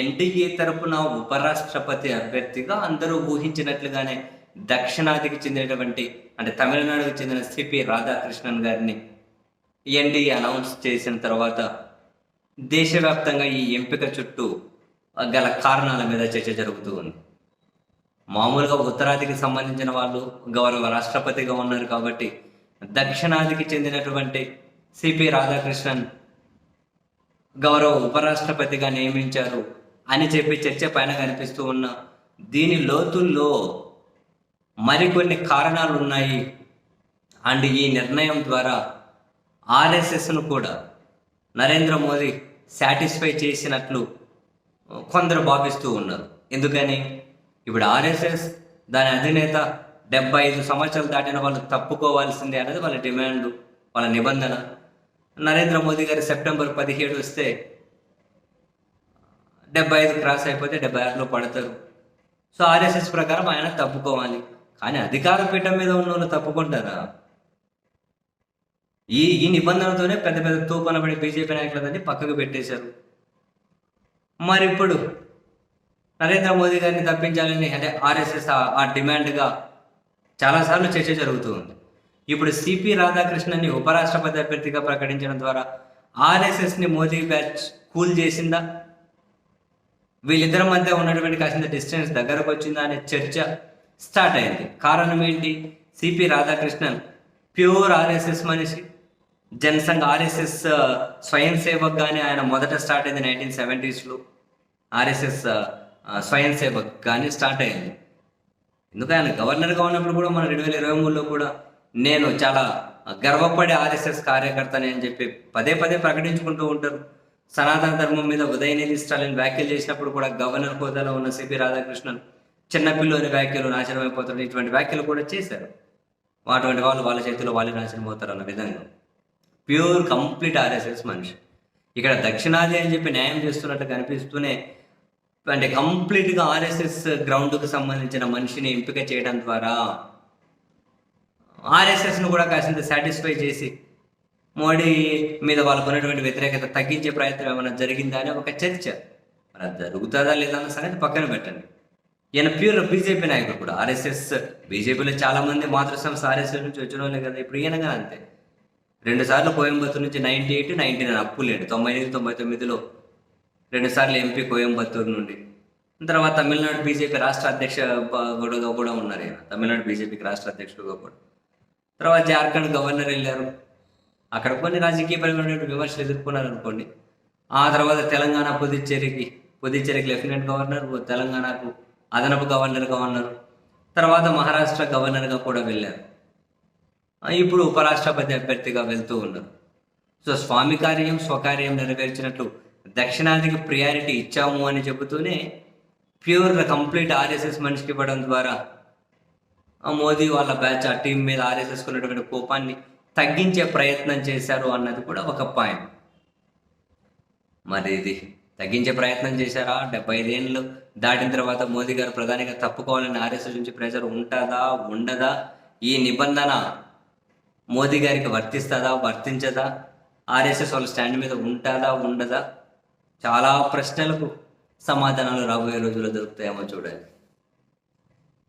NDA తరపున ఉపరాష్ట్రపతి అభ్యర్థిగా అందరూ ఊహించినట్లుగానే దక్షిణాదికి చెందినటువంటి అంటే తమిళనాడుకు చెందిన సిపి రాధాకృష్ణన్ గారిని ఎన్డీఏ అనౌన్స్ చేసిన తర్వాత దేశవ్యాప్తంగా ఈ ఎంపిక చుట్టూ గల కారణాల మీద చర్చ జరుగుతూ ఉంది. మామూలుగా ఉత్తరాదికి సంబంధించిన వాళ్ళు గౌరవ రాష్ట్రపతిగా ఉన్నారు కాబట్టి దక్షిణాదికి చెందినటువంటి సిపి రాధాకృష్ణన్ గౌరవ ఉపరాష్ట్రపతిగా నియమించారు అని చెప్పి చర్చ పైన కనిపిస్తూ ఉన్న దీని లోతుల్లో మరికొన్ని కారణాలు ఉన్నాయి. అండ్ ఈ నిర్ణయం ద్వారా ఆర్ఎస్ఎస్ను కూడా నరేంద్ర మోదీ సాటిస్ఫై చేసినట్లు కొందరు భావిస్తూ ఉన్నారు. ఎందుకని? ఇప్పుడు ఆర్ఎస్ఎస్ దాని అధినేత డెబ్బై ఐదు సంవత్సరాలు దాటిన వాళ్ళు తప్పుకోవాల్సిందే అనేది వాళ్ళ డిమాండ్ వాళ్ళ నిబంధన. నరేంద్ర మోదీ గారు సెప్టెంబర్ పదిహేడు వస్తే డెబ్బై ఐదు క్రాస్ అయిపోతే డెబ్బై ఆరులో పడతారు. సో ఆర్ఎస్ఎస్ ప్రకారం ఆయన తప్పుకోవాలి. కానీ అధికార పీఠం మీద ఉన్న వాళ్ళు తప్పుకుంటారా? ఈ ఈ నిబంధనతోనే పెద్ద పెద్ద తూపనబడి బీజేపీ నాయకులందరినీ పక్కకు పెట్టేశారు. మరి ఇప్పుడు నరేంద్ర మోదీ గారిని తప్పించాలని అంటే ఆర్ఎస్ఎస్ ఆ డిమాండ్గా చాలాసార్లు చర్చ జరుగుతూ ఉంది. ఇప్పుడు సిపి రాధాకృష్ణన్ని ఉపరాష్ట్రపతి అభ్యర్థిగా ప్రకటించడం ద్వారా ఆర్ఎస్ఎస్ని మోదీ బ్యాచ్ కూల్ చేసిందా? వీళ్ళిద్దరి మధ్య ఉన్నటువంటి కాసిన డిస్టెన్స్ దగ్గరకు వచ్చిందా అనే చర్చ స్టార్ట్ అయింది. కారణం ఏంటి? సిపి రాధాకృష్ణన్ ప్యూర్ ఆర్ఎస్ఎస్ మనిషి. జనసంఘ్ ఆర్ఎస్ఎస్ స్వయం సేవక్ కానీ ఆయన మొదట స్టార్ట్ అయింది నైన్టీన్ సెవెంటీస్లో ఆర్ఎస్ఎస్ స్వయం సేవక్ కానీ స్టార్ట్ అయింది. ఎందుకు ఆయన గవర్నర్గా ఉన్నప్పుడు కూడా మన రెండు వేల ఇరవై మూడులో కూడా నేను చాలా గర్వపడే ఆర్ఎస్ఎస్ కార్యకర్తని అని చెప్పి పదే పదే ప్రకటించుకుంటూ ఉంటారు. సనాతన ధర్మం మీద ఉదయనిధి స్టాలిన్ వ్యాఖ్యలు చేసినప్పుడు కూడా గవర్నర్ హోదాలో ఉన్న సిపి రాధాకృష్ణన్ చిన్నపిల్లోని వ్యాఖ్యలు నాశనం అయిపోతారు ఇటువంటి వ్యాఖ్యలు కూడా చేశారు. అటువంటి వాళ్ళు వాళ్ళ చేతిలో వాళ్ళు నాశనం అవుతారు అన్న విధంగా. ప్యూర్ కంప్లీట్ ఆర్ఎస్ఎస్ మనిషి. ఇక్కడ దక్షిణాది అని చెప్పి న్యాయం చేస్తున్నట్టు కనిపిస్తూనే అంటే కంప్లీట్గా ఆర్ఎస్ఎస్ గ్రౌండ్కు సంబంధించిన మనిషిని ఎంపిక చేయడం ద్వారా ఆర్ఎస్ఎస్ను కూడా కాసింత సాటిస్ఫై చేసి మోడీ మీద వాళ్ళకు ఉన్నటువంటి వ్యతిరేకత తగ్గించే ప్రయత్నం ఏమైనా జరిగిందా అని ఒక చర్చ. మరి అది జరుగుతుందా లేదా అన్న సంగతి పక్కన పెట్టండి. ఈయన ప్యూర్ బీజేపీ నాయకుడు కూడా ఆర్ఎస్ఎస్ బీజేపీలో చాలా మంది మాతృ సంస్థ ఆర్ఎస్ఎస్ నుంచి వచ్చిన వాళ్ళే కదా ఇప్పుడు ఈయనగా అంతే. రెండు సార్లు కోయంబత్తూరు నుంచి నైన్టీ ఎయిట్ నైన్టీ నైన్ అప్పు తొంభై ఎనిమిది తొంభై తొమ్మిదిలో రెండు సార్లు ఎంపీ కోయంబత్తూరు నుండి. తర్వాత తమిళనాడు బీజేపీ రాష్ట్ర అధ్యక్ష కూడా కూడా ఉన్నారు ఈయన. తమిళనాడు బీజేపీకి రాష్ట్ర అధ్యక్షుడుగా కూడా. తర్వాత జార్ఖండ్ గవర్నర్ వెళ్ళారు. అక్కడ కొన్ని రాజకీయపరమైనటువంటి విమర్శలు ఎదుర్కొన్నారు అనుకోండి. ఆ తర్వాత తెలంగాణ పుదుచ్చేరికి పుదుచ్చేరికి లెఫ్టినెంట్ గవర్నర్ తెలంగాణకు అదనపు గవర్నర్గా ఉన్నారు తర్వాత మహారాష్ట్ర గవర్నర్గా కూడా వెళ్ళారు. ఇప్పుడు ఉపరాష్ట్రపతి అభ్యర్థిగా వెళ్తూ ఉన్నారు. సో స్వామి కార్యం స్వకార్యం నెరవేర్చినట్లు దక్షిణాదికి ప్రియారిటీ ఇచ్చాము అని చెబుతూనే ప్యూర్ కంప్లీట్ ఆర్ఎస్ఎస్ మనిషికి ఇవ్వడం ద్వారా మోదీ వాళ్ళ బ్యాచ్ ఆ టీం మీద ఆర్ఎస్ఎస్ ఉన్నటువంటి కోపాన్ని తగ్గించే ప్రయత్నం చేశారు అన్నది కూడా ఒక పాయింట్ మరి ఇది తగ్గించే ప్రయత్నం చేశారా? డెబ్బై ఐదేళ్ళు దాటిన తర్వాత మోదీ గారు ప్రధానిగా తప్పుకోవాలని ఆర్ఎస్ఎస్ నుంచి ప్రెషర్ ఉంటుందా ఉండదా? ఈ నిబంధన మోదీ గారికి వర్తిస్తుందా వర్తించదా? ఆర్ఎస్ఎస్ వాళ్ళ స్టాండ్ మీద ఉంటుందా ఉండదా? చాలా ప్రశ్నలకు సమాధానాలు రాబోయే రోజుల్లో దొరుకుతాయేమో చూడాలి